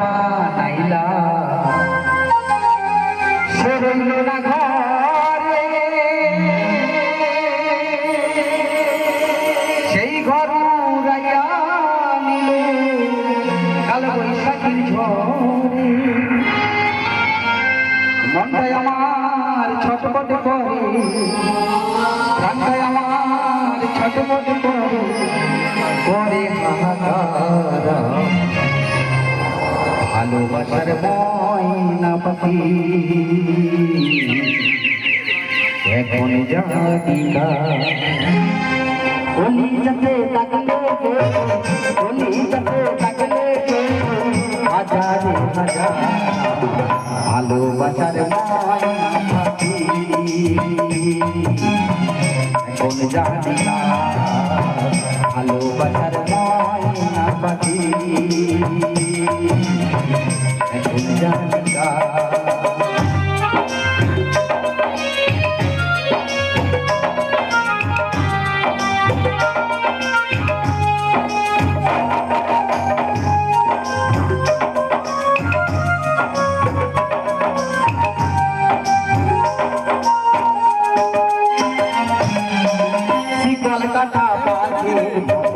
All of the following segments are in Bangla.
বানাইলা সে রইল না ঘরে। সেই ঘর উড়াইয়া নিল কাল বৈশাখীর ঝড়ে। মনটাই আমার ছটপট করে। ভালোবাসার ময়না পাখি। এখন জানিকা কলিজাতে তাকলে কলিজাতে তাকলে হাজারে হাজার ভালোবাসার ময়না ভালোবাসার ময়না পাখি। কাটা বাজে।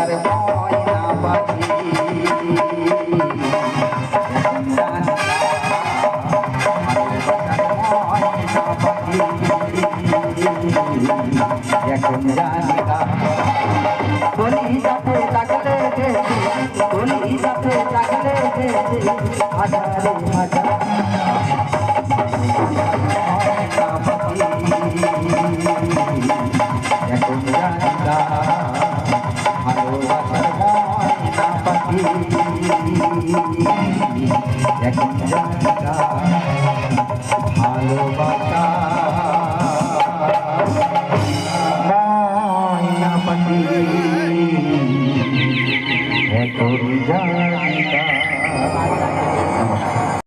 ভালোবাসার ময়না পাখি এখন জানিকা কলি লাগলে গেছে কলি লাগলে গেছে হাজারে হাজার। এখন জানিকা এক জায়গা ভালোবাসা ময়নাপতি নমস্কার